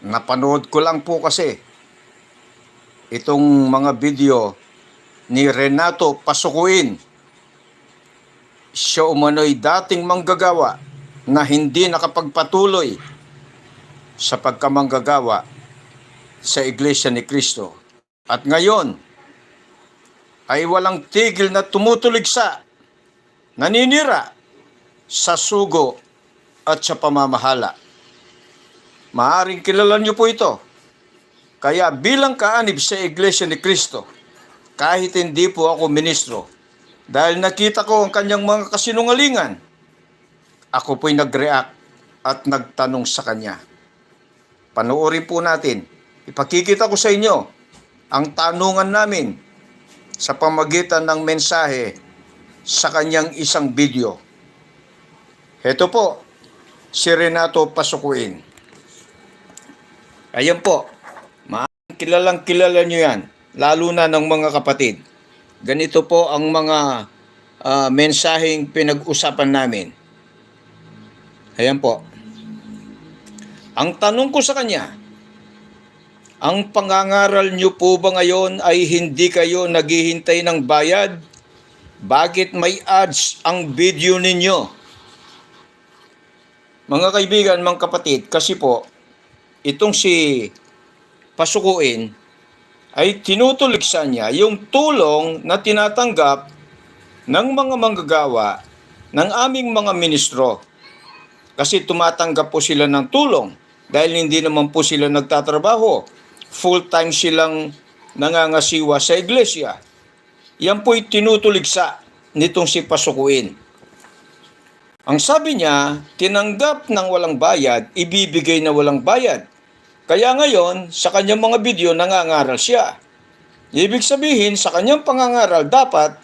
Napanood ko lang po kasi itong mga video ni Renato Pasukuin. Siya umano'y dating manggagawa na hindi nakapagpatuloy sa pagkamanggagawa sa Iglesia ni Kristo. At ngayon ay walang tigil na tumutuligsa, naninira sa sugo at sa pamamahala. Maaring kilala niyo po ito. Kaya bilang kaanib sa Iglesia ni Kristo, kahit hindi po ako ministro, dahil nakita ko ang kanyang mga kasinungalingan, ako po'y nag-react at nagtanong sa kanya. Panoorin po natin. Ipakikita ko sa inyo ang tanungan namin sa pamagitan ng mensahe sa kanyang isang video. Heto po, si Renato Pasukuin. Ayan po, kilalang kilala nyo yan, lalo na ng mga kapatid. Ganito po ang mga ah, mensaheng pinag-usapan namin. Ayan po. Ang tanong ko sa kanya, ang pangangaral nyo po ba ngayon ay hindi kayo naghihintay ng bayad? Bakit may ads ang video ninyo? Mga kaibigan, mga kapatid, kasi po, itong si Pasukuin ay tinutuligsa niya yung tulong na tinatanggap ng mga manggagawa ng aming mga ministro. Kasi tumatanggap po sila ng tulong dahil hindi naman po sila nagtatrabaho. Full-time silang nangangasiwa sa iglesia. Yan po'y tinutuligsa nitong si Pasukuin. Ang sabi niya, tinanggap ng walang bayad, ibibigay na walang bayad. Kaya ngayon, sa kanyang mga video, nangangaral siya. Ibig sabihin, sa kanyang pangangaral, dapat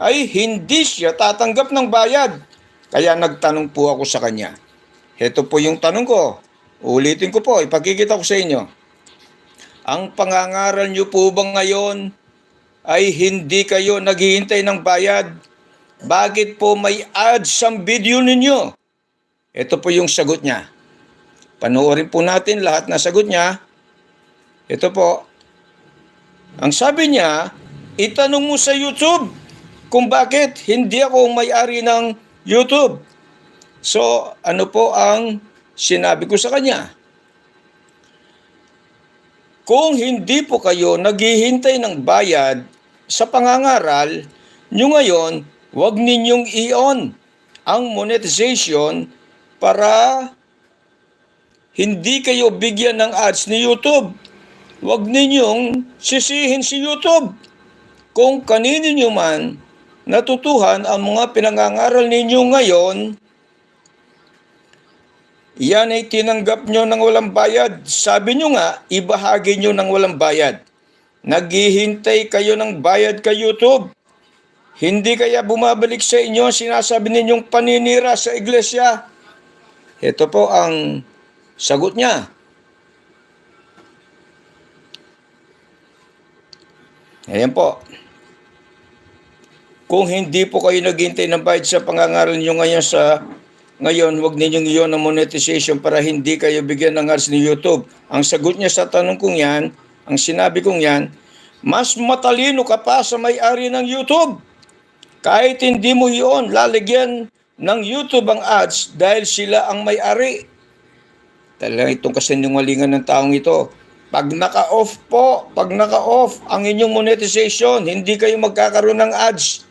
ay hindi siya tatanggap ng bayad. Kaya nagtanong po ako sa kanya. Ito po yung tanong ko. Ulitin ko po, ipakikita ko sa inyo. Ang pangangaral niyo po bang ngayon ay hindi kayo naghihintay ng bayad? Bakit po may ads sa video ninyo? Ito po yung sagot niya. Panoorin po natin lahat na sagot niya. Ito po. Ang sabi niya, itanong mo sa YouTube kung bakit hindi ako may-ari ng YouTube. So, ano po ang sinabi ko sa kanya? Kung hindi po kayo naghihintay ng bayad sa pangangaral, nyo ngayon, huwag ninyong i-on ang monetization para hindi kayo bigyan ng ads ni YouTube. Huwag ninyong sisihin si YouTube. Kung kanino nyo man natutuhan ang mga pinangangaral ninyo ngayon, yan ay tinanggap nyo ng walang bayad. Sabi nyo nga, ibahagi nyo ng walang bayad. Naghihintay kayo ng bayad kay YouTube. Hindi kaya bumabalik sa inyo sinasabi ninyong paninira sa iglesia? Ito po ang sagot niya. Ayan po. Kung hindi po kayo naghintay ng bayad sa pangangaral niyo ngayon sa ngayon, huwag ninyong iyon ang monetization para hindi kayo bigyan ng ads ni YouTube. Ang sagot niya sa tanong kong yan, ang sinabi kong yan, mas matalino ka pa sa may-ari ng YouTube. Kahit hindi mo iyon, lalagyan ng YouTube ang ads dahil sila ang may-ari. Talagang itong kasinungalingan ng taong ito. Pag naka-off po, pag naka-off ang inyong monetization, hindi kayo magkakaroon ng ads.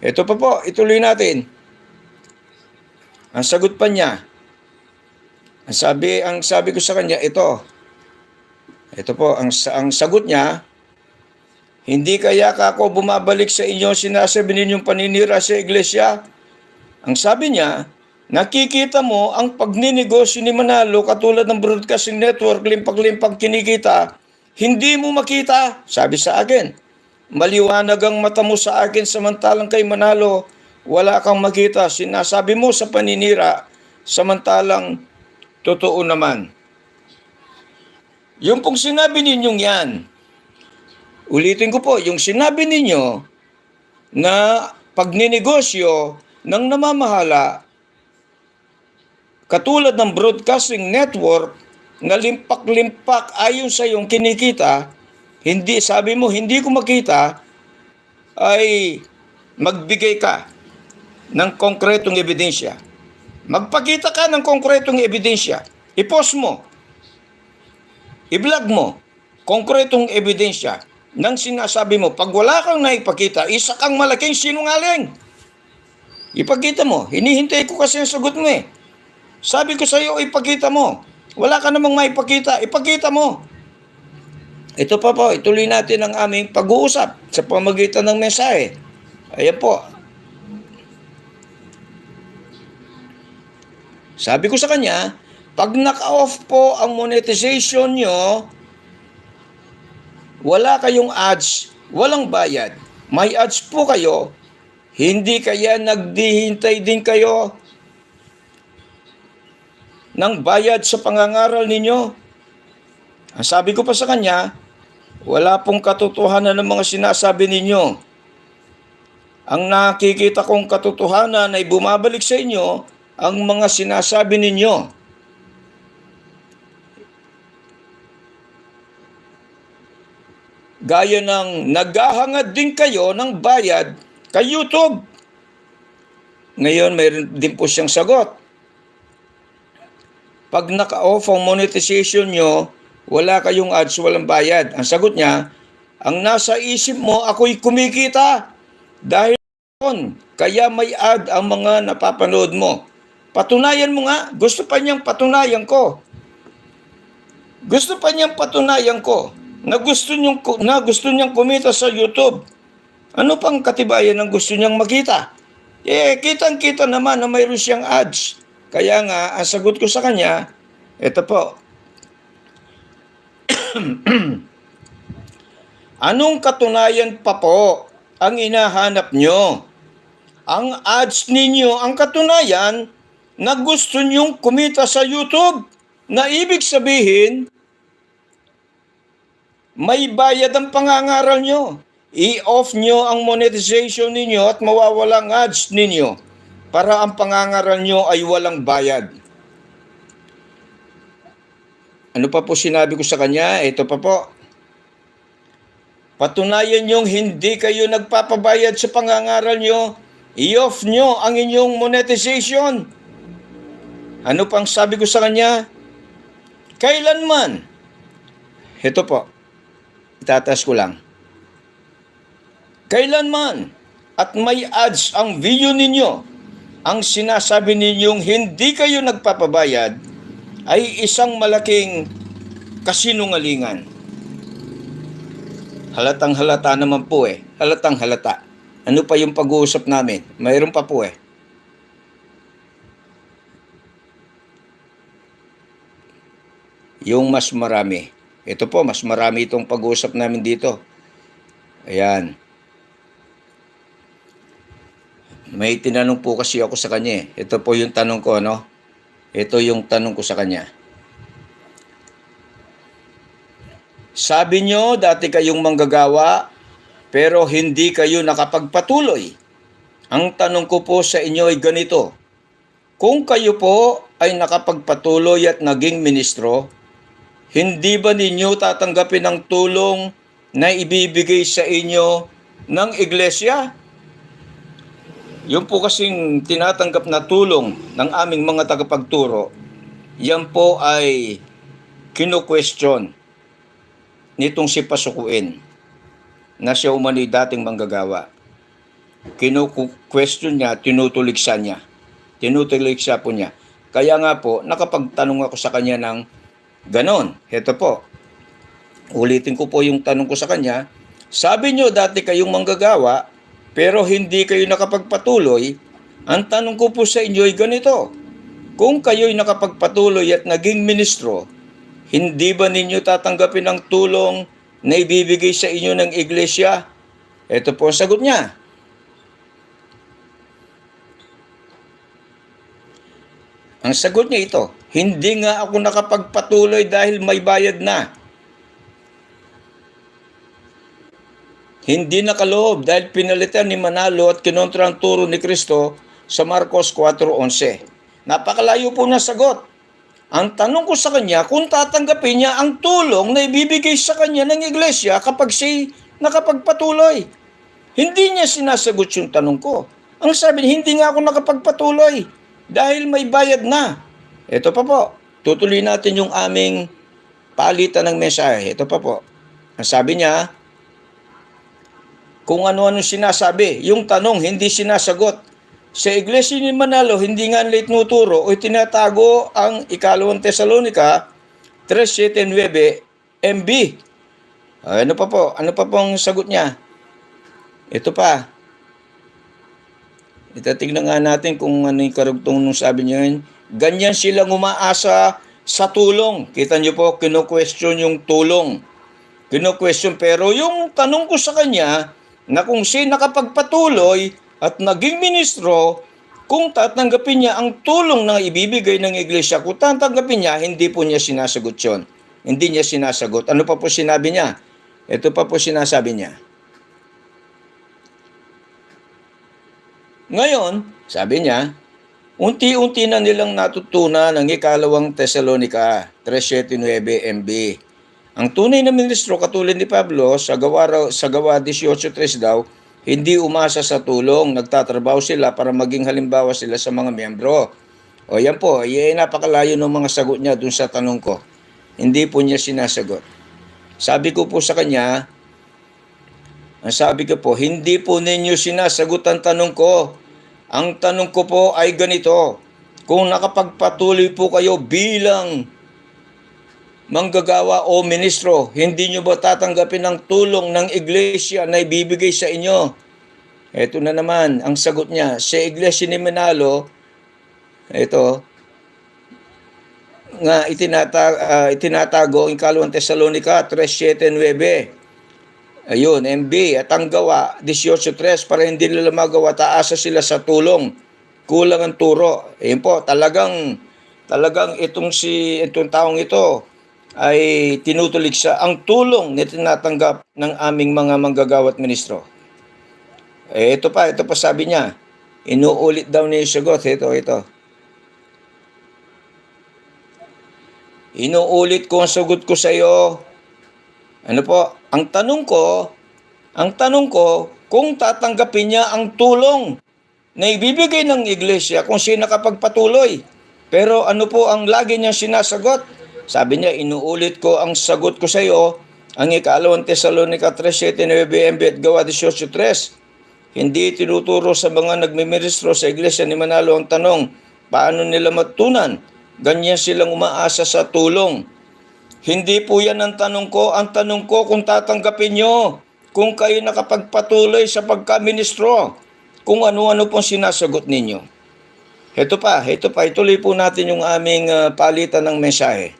Ito pa po, ituloy natin. Ang sagot pa niya, ang sabi, ang sabi ko sa kanya, ito. Ito po, ang, ang sagot niya, hindi kaya ka ako bumabalik sa inyo sinasabi ninyong paninira sa iglesia? Ang sabi niya, nakikita mo ang pagninegosyo ni Manalo katulad ng broadcasting network, limpag-limpag kinikita, hindi mo makita, sabi sa akin. Maliwanag ang mata mo sa akin samantalang kay Manalo, wala kang makita. Sinasabi mo sa paninira, samantalang totoo naman. Yung pong sinabi ninyong yan, ulitin ko po, yung sinabi ninyo na pagninegosyo ng namamahala, katulad ng broadcasting network, na limpak-limpak ayon sa iyong kinikita, hindi, sabi mo, hindi ko makita, ay magbigay ka ng konkretong ebidensya. Magpakita ka ng konkretong ebidensya. I-post mo. I-vlog mo. Konkretong ebidensya ng sinasabi mo. Pag wala kang naipakita, isa kang malaking sinungaling. Ipakita mo. Hinihintay ko kasi ang sagot mo eh. Sabi ko sa iyo, ipakita mo. Wala ka namang maipakita. Ipakita mo. Ito pa po, ituloy natin ang aming pag-uusap sa pamagitan ng mensahe. Ayan po. Sabi ko sa kanya, pag naka-off po ang monetization nyo, wala kayong ads, walang bayad. May ads po kayo, hindi kaya nagdihintay din kayo ng bayad sa pangangaral ninyo. Ang sabi ko pa sa kanya, wala pong katotohanan ng mga sinasabi ninyo. Ang nakikita kong katotohanan ay bumabalik sa inyo ang mga sinasabi ninyo. Gaya ng naghahangad din kayo ng bayad kay YouTube. Ngayon, mayroon din po siyang sagot. Pag naka-off ang monetization nyo, wala kayong ads, walang bayad. Ang sagot niya, ang nasa isip mo, ako'y kumikita. Dahil doon, kaya may ad ang mga napapanood mo. Patunayan mo nga, gusto pa niyang patunayan ko. Gusto pa niyang patunayan ko na gusto niyang, na gusto niyang kumita sa YouTube. Ano pang katibayan ng gusto niyang makita? Eh, kitang-kita naman na mayroon siyang ads. Kaya nga, ang sagot ko sa kanya, ito po, Anong katunayan pa po ang inahanap nyo? Ang ads ninyo ang katunayan na gusto nyong kumita sa YouTube na ibig sabihin may bayad ang pangangaral nyo. I-off nyo ang monetization ninyo at mawawala ang ads ninyo para ang pangangaral nyo ay walang bayad. Ano pa po sinabi ko sa kanya? Ito pa po. Patunayan yung hindi kayo nagpapabayad sa pangangaral nyo. I-off nyo ang inyong monetization. Ano pang sabi ko sa kanya? Kailanman. Ito po. Itatas ko lang. Kailanman at may ads ang video ninyo, ang sinasabi ninyong hindi kayo nagpapabayad, ay isang malaking kasinungalingan. Halatang halata naman po eh. Halatang halata. Ano pa yung pag-uusap namin? Mayroon pa po eh. Yung mas marami. Ito po, mas marami itong pag-uusap namin dito. Ayan. May tinanong po kasi ako sa kanya eh. Ito po yung tanong ko, ano? Ito yung tanong ko sa kanya. Sabi nyo, dati kayong manggagawa, pero hindi kayo nakapagpatuloy. Ang tanong ko po sa inyo ay ganito. Kung kayo po ay nakapagpatuloy at naging ministro, hindi ba ninyo tatanggapin ang tulong na ibibigay sa inyo ng iglesia? Yung po kasing tinatanggap na tulong ng aming mga tagapagturo, yan po ay kino-question nitong si Pasukuin na siya umano'y dating manggagawa. Kino-question niya, tinutuligsa niya. Tinutuligsa po niya. Kaya nga po, nakapagtanong ako sa kanya ng ganon. Heto po. Ulitin ko po yung tanong ko sa kanya. Sabi niyo dati kayong manggagawa, pero hindi kayo nakapagpatuloy. Ang tanong ko po sa inyo ay ganito. Kung kayo'y nakapagpatuloy at naging ministro, hindi ba ninyo tatanggapin ang tulong na ibibigay sa inyo ng iglesia? Ito po ang sagot niya. Ang sagot niya ito, hindi nga ako nakapagpatuloy dahil may bayad na. Hindi nakaloob dahil pinalitan ni Manalo at kinontra ang turo ni Kristo sa Marcos 4.11. Napakalayo po na sagot. Ang tanong ko sa kanya kung tatanggapin niya ang tulong na ibibigay sa kanya ng iglesia kapag siya nakapagpatuloy. Hindi niya sinasagot yung tanong ko. Ang sabi niya, hindi nga ako nakapagpatuloy dahil may bayad na. Ito pa po, tutuloy natin yung aming palitan ng mensahe. Ito pa po. Ang sabi niya, kung ano-ano sinasabi, yung tanong hindi sinasagot. Sa Iglesia ni Manalo, hindi nga nila tinuturo o tinatago ang ikalawang Tesalonika 3.7 MB. Ano pa po? Ano pa pong sagot niya? Ito pa. Itatignan nga natin kung ano yung karugtong nung sabi niya yun. Ganyan silang umaasa sa tulong. Kita niyo po, kino-question yung tulong. Kino-question. Pero yung tanong ko sa kanya, na kung siya nakapagpatuloy at naging ministro, kung tatanggapin niya ang tulong na ibibigay ng iglesia, kung tatanggapin niya, hindi po niya sinasagot yon. Hindi niya sinasagot. Ano pa po sinabi niya? Ito pa po sinasabi niya. Ngayon, sabi niya, unti-unti na nilang natutunan ang ikalawang Tesalonika 3.7 MB. Ang tunay na ministro katulad ni Pablo sa gawa, sa gawa 18.3 daw, hindi umasa sa tulong, nagtatrabaho sila para maging halimbawa sila sa mga miyembro. O yan po, yan napakalayo ng mga sagot niya dun sa tanong ko. Hindi po niya sinasagot. Sabi ko po sa kanya, ang sabi ko po, hindi po ninyo sinasagot ang tanong ko. Ang tanong ko po ay ganito, kung nakapagpatuloy po kayo bilang manggagawa o ministro, hindi nyo ba tatanggapin ang tulong ng iglesia na ibibigay sa inyo? Ito na naman, ang sagot niya, sa iglesia ni Manalo, ito, nga itinata, ah, itinatago ang kalawang Tesalonika 3.7.9. Ayun, MB, at ang gawa, 18.3, para hindi nila magawa, taasa sila sa tulong. Kulang ang turo. Ayun po, talagang, talagang itong si, itong taong ito, ay tinutulig sa ang tulong na tinatanggap ng aming mga manggagawat ministro. Eh, ito pa, ito pa sabi niya, inuulit daw niya yung sagot. Ito, ito. Inuulit ko ang sagot ko sa iyo. Ano po? Ang tanong ko, ang tanong ko, kung tatanggapin niya ang tulong na ibibigay ng iglesia kung siya nakapagpatuloy. Pero ano po ang lagi niyang sinasagot? Sabi niya, inuulit ko ang sagot ko sa iyo, ang ikalawang Tesalonika 3.7 at gawa 18.3. Hindi tinuturo sa mga nagmiministro sa iglesia ni Manalo ang tanong, paano nila matunan? Ganyan silang umaasa sa tulong. Hindi po yan ang tanong ko. Ang tanong ko kung tatanggapin nyo, kung kayo nakapagpatuloy sa pagkaministro, kung ano-ano pong sinasagot ninyo. Ito pa, ito pa, ituloy po natin yung aming ah, palitan ng mensahe.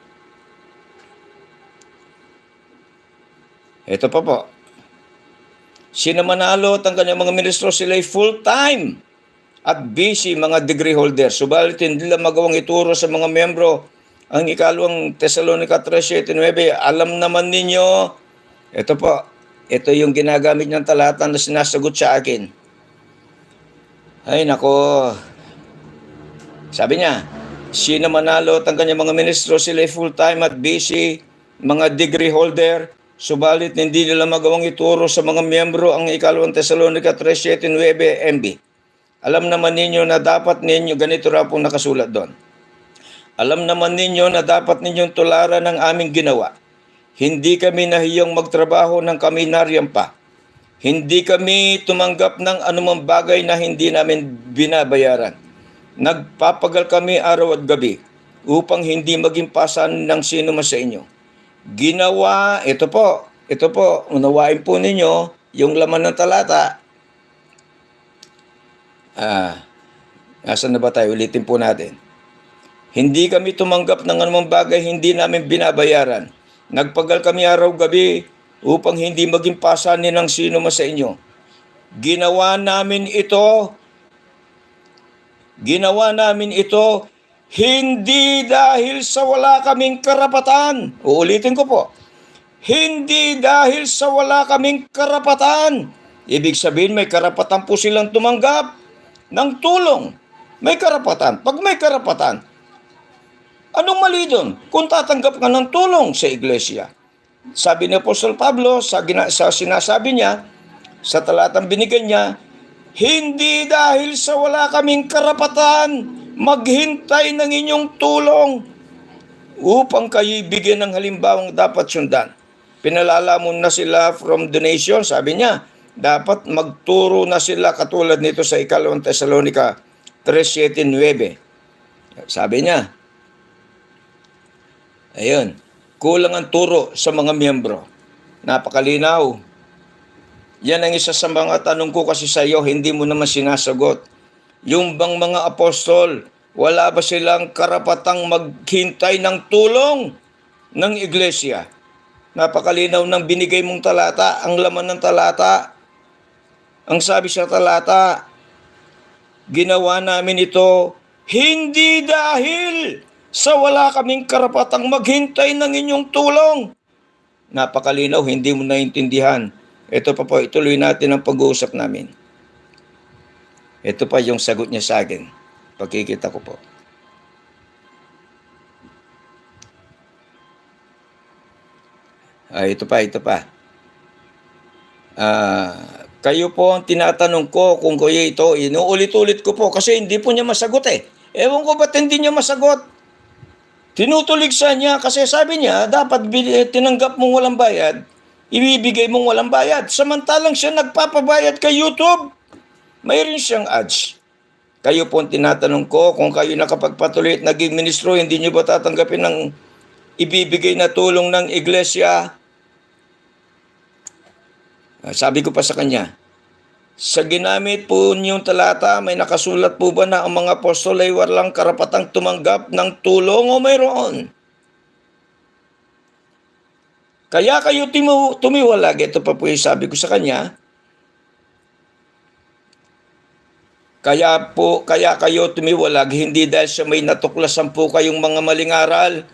Ito pa po. Sina Manalo at ang kanyang mga ministro sila'y full-time at busy mga degree holder. Subalit hindi nila magawang ituro sa mga membro ang ikalawang Thessalonica 3.7.9. Alam naman ninyo, ito po, ito yung ginagamit niyang talata na sinasagot sa akin. Ay nako, sabi niya, sino manalo at ang kanyang mga ministro sila full-time at busy, mga degree holder, subalit hindi nila magawang ituro sa mga miyembro ang ikalawang Thessalonica 3.7.9 MB. Alam naman ninyo na dapat ninyo, ganito raw pong nakasulat doon. Alam naman ninyo na dapat ninyong tularan ng aming ginawa. Hindi kami nahiyang magtrabaho ng kami naryan pa. Hindi kami tumanggap ng anumang bagay na hindi namin binabayaran. Nagpapagal kami araw at gabi upang hindi maging pasan ng sino man sa inyo. Ginawa, ito po, ito po, unawain po ninyo yung laman ng talata. Ah, nasan na ba tayo? Ulitin po natin. Hindi kami tumanggap ng anumang bagay hindi namin binabayaran. Nagpagal kami araw-gabi upang hindi maging pasanin ng sino man sa inyo. Ginawa namin ito, ginawa namin ito hindi dahil sa wala kaming karapatan. Uulitin ko po. Hindi dahil sa wala kaming karapatan. Ibig sabihin may karapatan po silang tumanggap ng tulong. May karapatan. Pag may karapatan, Anong mali doon kung tatanggap ka ng tulong sa iglesia? Sabi ni Apostol Pablo sa, gina, sa sinasabi niya, sa talatang binigyan niya, hindi dahil sa wala kaming karapatan maghintay ng inyong tulong upang kayo bigyan ng halimbawang dapat sundan. Pinalala mo na sila from donation, sabi niya, dapat magturo na sila katulad nito sa ikalawang Thessalonica 3.7.9. Sabi niya, ayun, kulang ang turo sa mga miyembro. Napakalinaw. Yan ang isa sa mga tanong ko kasi sa iyo, hindi mo naman sinasagot. Yung bang mga apostol, wala ba silang karapatang maghintay ng tulong ng iglesia? Napakalinaw ng binigay mong talata, ang laman ng talata. Ang sabi sa talata, ginawa namin ito hindi dahil sa wala kaming karapatang maghintay ng inyong tulong. Napakalinaw, hindi mo naintindihan. Ito pa po, ituloy natin ang pag-uusap namin. Ito pa yung sagot niya sa akin. Pagkikita ko po. Ah, ito pa, ito pa. Ah, kayo po ang tinatanong ko kung kayo ito, inuulit-ulit ko po kasi hindi po niya masagot eh. Ewan ko ba't hindi niya masagot. Tinutulig sa niya kasi sabi niya, dapat bil- tinanggap mong walang bayad, ibibigay mong walang bayad. Samantalang siya nagpapabayad kay YouTube. Mayroon siyang ads. Kayo po ang tinatanong ko kung kayo nakapagpatuloy at naging ministro, hindi niyo ba tatanggapin ng ibibigay na tulong ng iglesia? Ah, Sabi ko pa sa kanya, sa ginamit po niyong talata, may nakasulat po ba na ang mga apostol ay walang karapatang tumanggap ng tulong o mayroon? Kaya kayo timu- tumiwalag, ito pa po yung sabi ko sa kanya, Kaya po, kaya kayo tumiwalag, hindi dahil sa may natuklasan po kayong mga maling aral,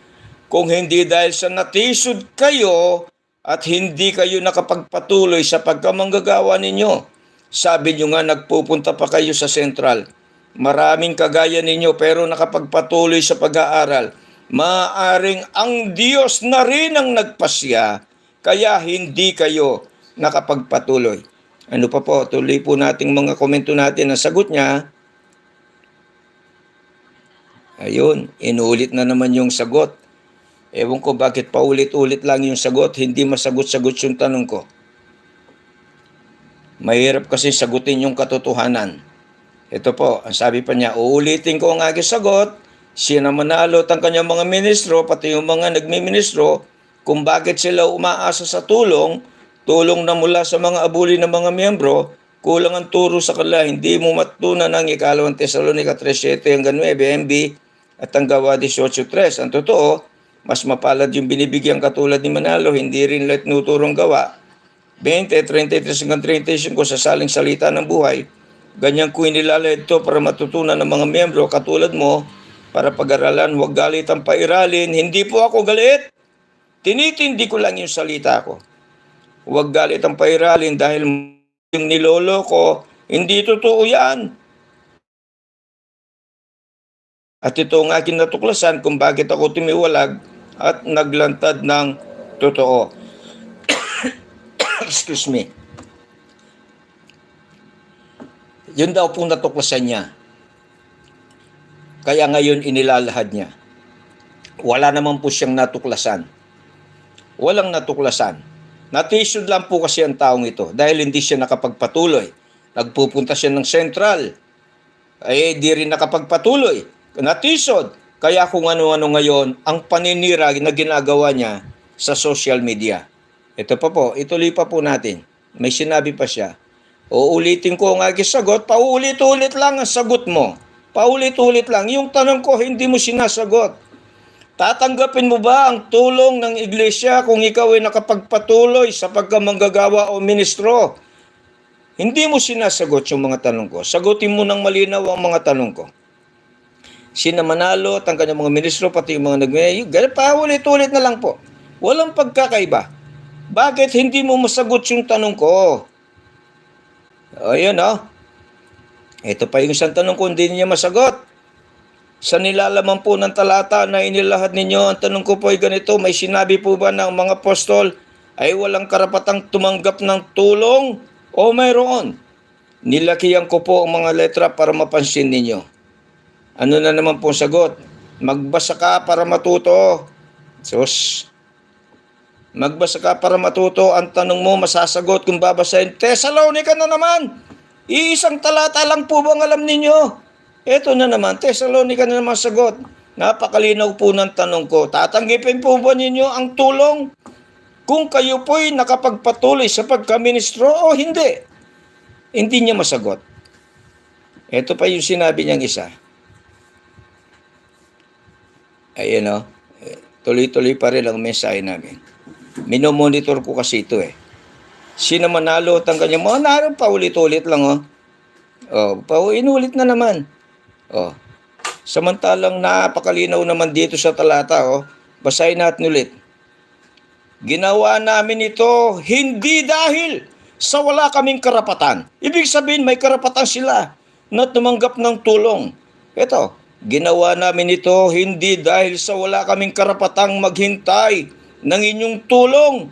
kung hindi dahil sa natisod kayo at hindi kayo nakapagpatuloy sa pagkamanggagawa ninyo. Sabi nyo nga, nagpupunta pa kayo sa sentral. Maraming kagaya ninyo pero nakapagpatuloy sa pag-aaral. Maaring ang Diyos na rin ang nagpasya, kaya hindi kayo nakapagpatuloy. Ano pa po, tuloy po nating mga komento natin. Ang sagot niya, ayun, inulit na naman yung sagot. Ewan ko bakit paulit-ulit lang yung sagot, hindi masagot-sagot yung tanong ko. Mahirap kasi sagutin yung katotohanan. Ito po, ang sabi pa niya, uulitin ko ang aking sagot, siya na manalo at ang kanyang mga ministro, pati yung mga nagmiministro, kung bakit sila umaasa sa tulong, tulong na mula sa mga abuli ng mga miyembro, kulang ang turo sa kanila, hindi mo matutunan ng ikalawang Tesalonica 3.7 hanggang 9, MB, at ang gawa 18.3. Ang totoo, mas mapalad yung binibigyan katulad ni Manalo, hindi rin lahat nuturong gawa. 20, 33 hanggang 35 sa saling salita ng buhay. Ganyan ko inilalad ito para matutunan ng mga miyembro katulad mo para pag-aralan, huwag galit ang pairalin. Hindi po ako galit. Tinitindi ko lang yung salita ko. Huwag galit ang pairalin dahil yung nilolo ko, hindi totoo yan. At ito ang aking natuklasan kung bakit ako tumiwalag at naglantad ng totoo. Excuse me. Yun daw pong natuklasan niya. Kaya ngayon inilalahad niya. Wala naman po siyang natuklasan. Walang natuklasan. Natisod lang po kasi ang taong ito dahil hindi siya nakapagpatuloy. Nagpupunta siya ng sentral. Eh, di rin nakapagpatuloy. Natisod. Kaya kung ano-ano ngayon, ang paninira na ginagawa niya sa social media. Ito pa po, ituloy pa po natin. May sinabi pa siya. Uulitin ko ang aking sagot, paulit-ulit lang ang sagot mo. Paulit-ulit lang. Yung tanong ko, hindi mo sinasagot. Tatanggapin mo ba ang tulong ng iglesia kung ikaw ay nakapagpatuloy sa pagkamanggagawa o ministro? Hindi mo sinasagot yung mga tanong ko. Sagutin mo ng malinaw ang mga tanong ko. Sina Manalo at ang kanyang mga ministro, pati yung mga nagme, ganun pa, ulit-ulit na lang po. Walang pagkakaiba. Bakit hindi mo masagot yung tanong ko? O, yun, oh. Ito pa yung isang tanong ko, hindi niya masagot. Sa nilalaman po ng talata na inilahad ninyo, ang tanong ko po ay ganito, may sinabi po ba ng mga apostol ay walang karapatang tumanggap ng tulong o mayroon? Nilakihan ko po ang mga letra para mapansin ninyo. Ano na naman po sagot? Magbasa ka para matuto. Sus. Magbasa ka para matuto. Ang tanong mo masasagot kung babasahin. Thessalonica na naman. Iisang talata lang po bang alam ninyo? Ito na naman. Thessalonica na naman sagot. Napakalinaw po ng tanong ko. Tatanggipin po ba ninyo ang tulong? Kung kayo po'y nakapagpatuloy sa pagkaministro o hindi? Hindi niya masagot. Ito pa yung sinabi niyang isa. Ayan o. Tuloy-tuloy pa rin ang mensahe namin. Minomonitor ko kasi ito eh. Sino manalo at ang kanyang mga naroon pa ulit-ulit lang oh. Oh, pa inulit na naman. Oh. Samantalang napakalinaw naman dito sa talata oh. Basahin natin ulit. Ginawa namin ito hindi dahil sa wala kaming karapatan. Ibig sabihin may karapatan sila na tumanggap ng tulong. Ito, ginawa namin ito hindi dahil sa wala kaming karapatang maghintay ng inyong tulong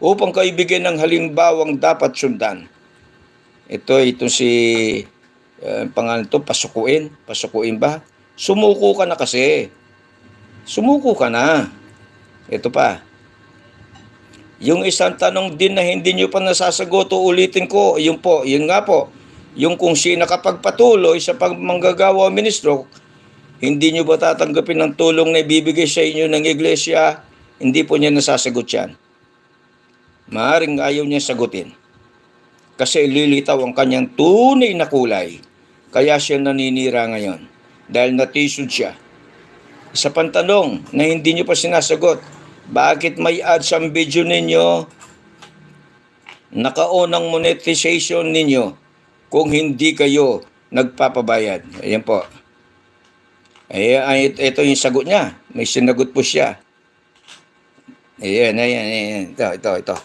upang kaibigyan ng halimbawang dapat sundan. Ito, ito si, uh, pangalan to, pasukuin. Pasukuin ba? Sumuko ka na kasi. Sumuko ka na. Ito pa. Yung isang tanong din na hindi nyo pa nasasagot, ulitin ko, yun po, yun nga po, yung kung si nakapagpatuloy sa pagmanggagawa ministro, hindi nyo ba tatanggapin ng tulong na ibibigay sa inyo ng iglesia, hindi po niya nasasagot yan. Maaring ayaw niya sagutin. Kasi lilitaw ang kanyang tunay na kulay. Kaya siya naninira ngayon. Dahil natisod siya. Isa pang tanong na hindi niyo pa sinasagot. Bakit may ads ang video ninyo? Nakaunang monetization ninyo kung hindi kayo nagpapabayad. Ayan po. Ayan, ay, ito yung sagot niya. May sinagot po siya. Ayan, ayan, ayan. Ito, ito, ito.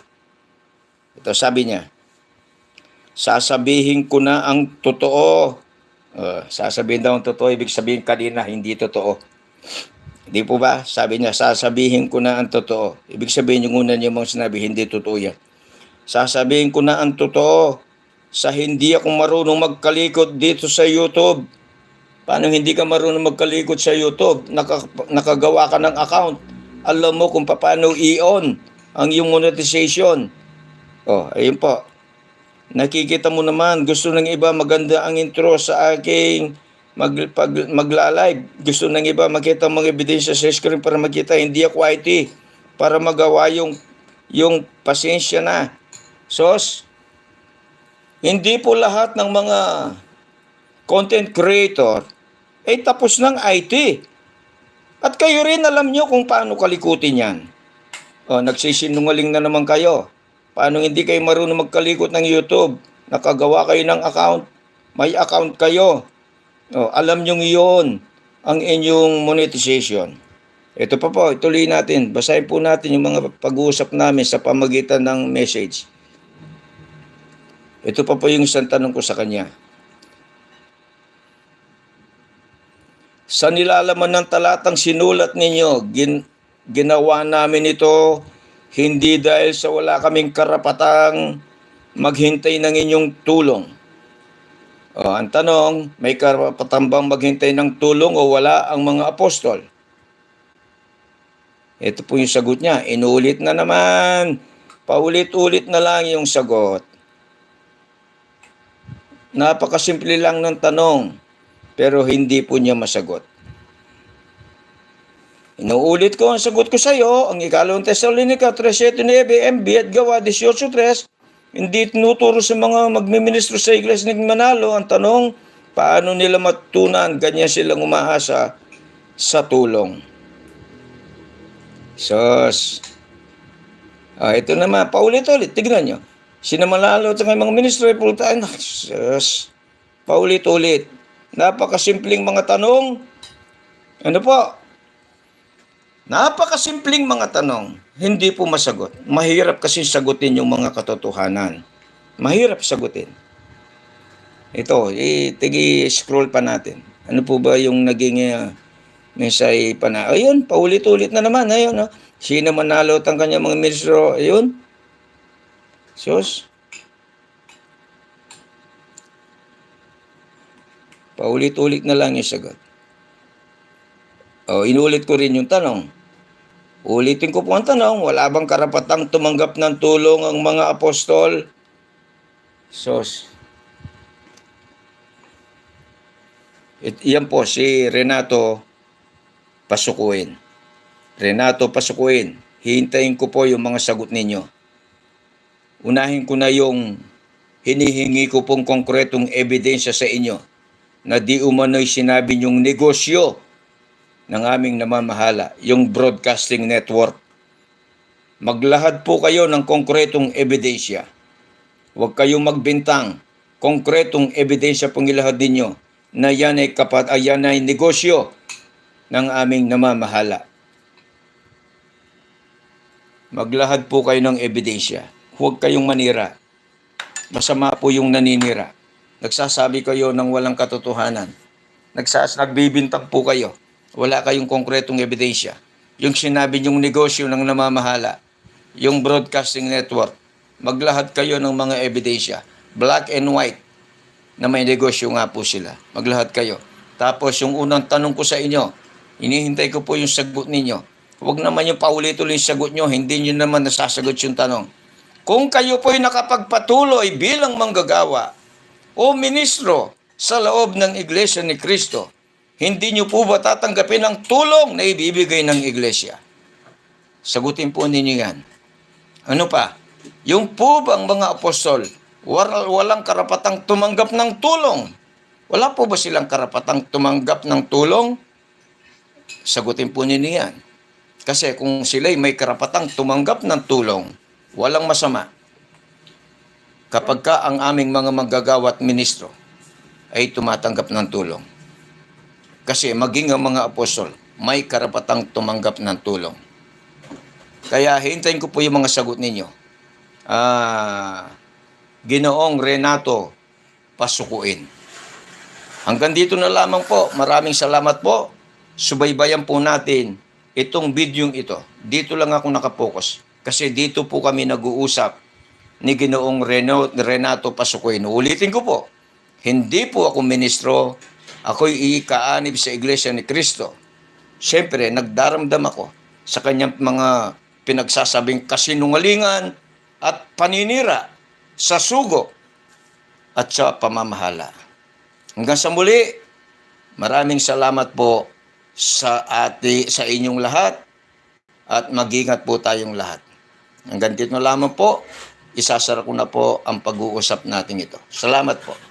Ito sabi niya. Sasabihin ko na ang totoo. Uh, sasabihin daw ang totoo, ibig sabihin kanina, hindi totoo. Di po ba? Sabi niya, sasabihin ko na ang totoo. Ibig sabihin yung una niya mong sinabi, hindi totoo yan. Sasabihin ko na ang totoo sa hindi ako marunong magkalikot dito sa YouTube. Paano hindi ka marunong magkalikot sa YouTube? Naka, nakagawa ka ng account. Alam mo kung paano i-on ang iyong monetization. Oh, ayun po. Nakikita mo naman, gusto ng iba maganda ang intro sa aking mag, pag, magla-live. Gusto ng iba makita ang mga ebidensya sa screen para makita hindi ako IT para magawa yung yung pasensya na. Sos, hindi po lahat ng mga content creator ay tapos ng IT. At kayo rin alam nyo kung paano kalikutin yan. O, nagsisinungaling na naman kayo. Paano hindi kayo marunong magkalikot ng YouTube? Nakagawa kayo ng account. May account kayo. Oh, alam nyo iyon ang inyong monetization. Ito pa po, ituloy natin. Basahin po natin yung mga pag-uusap namin sa pamagitan ng message. Ito pa po yung isang tanong ko sa kanya. Sa nilalaman ng talatang sinulat ninyo, gin, ginawa namin ito hindi dahil sa wala kaming karapatang maghintay ng inyong tulong. O, ang tanong, may karapatan bang maghintay ng tulong o wala ang mga apostol? Ito po yung sagot niya. Inulit na naman. Paulit-ulit na lang yung sagot. Napakasimple lang ng tanong, pero hindi po niya masagot. Inuulit ko ang sagot ko sa iyo, ang ikalawang Tesalonica 3.7.9, MB at gawa 18.3, hindi tinuturo sa mga magmiministro sa iglesia ng Manalo ang tanong, paano nila matutunan ganyan silang umaasa sa tulong. Sos. Ah, ito naman, paulit-ulit, tignan nyo. Sinamalalo at mga ministro ay pulutan. Sus. Paulit-ulit. Napakasimpleng mga tanong. Ano po? Napakasimpleng mga tanong. Hindi po masagot. Mahirap kasi sagutin yung mga katotohanan. Mahirap sagutin. Ito, eh, tigi-scroll pa natin. Ano po ba yung naging uh, Minsay pana. Ayun, paulit-ulit na naman. Ayun, no? Sino manalo ang kanyang mga ministro? Ayun. Sus. Paulit-ulit na lang yung sagot. O, inulit ko rin yung tanong. Ulitin ko po ang tanong, wala bang karapatang tumanggap ng tulong ang mga apostol? Sos. It, yan po si Renato Pasukuin. Renato Pasukuin, hihintayin ko po yung mga sagot ninyo. Unahin ko na yung hinihingi ko pong konkretong ebidensya sa inyo na di umano'y sinabi niyong negosyo ng aming namamahala, yung broadcasting network. Maglahad po kayo ng konkretong ebidensya. Huwag kayong magbintang. Konkretong ebidensya pong ilahad ninyo na yan ay, kapat, ay, yan ay negosyo ng aming namamahala. Maglahad po kayo ng ebidensya. Huwag kayong manira. Masama po yung naninira. Nagsasabi kayo ng walang katotohanan. Nagsas nagbibintang po kayo. Wala kayong konkretong ebidensya. Yung sinabi niyong negosyo ng namamahala, yung broadcasting network, maglahad kayo ng mga ebidensya. Black and white na may negosyo nga po sila. Maglahad kayo. Tapos yung unang tanong ko sa inyo, inihintay ko po yung sagot ninyo. Huwag naman yung paulit-ulit yung sagot nyo, hindi nyo naman nasasagot yung tanong. Kung kayo po'y nakapagpatuloy bilang manggagawa o ministro sa loob ng Iglesia ni Kristo, hindi nyo po ba tatanggapin ang tulong na ibibigay ng Iglesia? Sagutin po ninyo yan. Ano pa? Yung po bang mga apostol, wal- walang karapatang tumanggap ng tulong? Wala po ba silang karapatang tumanggap ng tulong? Sagutin po ninyo yan. Kasi kung sila'y may karapatang tumanggap ng tulong, walang masama. Kapag ka ang aming mga manggagawa at ministro ay tumatanggap ng tulong. Kasi maging ang mga apostol, may karapatang tumanggap ng tulong. Kaya hintayin ko po yung mga sagot ninyo. Ah, Ginoong Renato Pasukuin. Hanggang dito na lamang po. Maraming salamat po. Subaybayan po natin itong bidyong ito. Dito lang ako nakapokus. Kasi dito po kami nag-uusap ni Ginoong Renato Pasukuin. Ulitin ko po. Hindi po ako ministro. Ako'y ikaanib sa Iglesia ni Kristo. Siyempre, nagdaramdam ako sa kanyang mga pinagsasabing kasinungalingan at paninira sa sugo at sa pamamahala. Hanggang sa muli, maraming salamat po sa ati sa inyong lahat at mag-ingat po tayong lahat. Hanggang dito lamang po, isasara ko na po ang pag-uusap natin ito. Salamat po.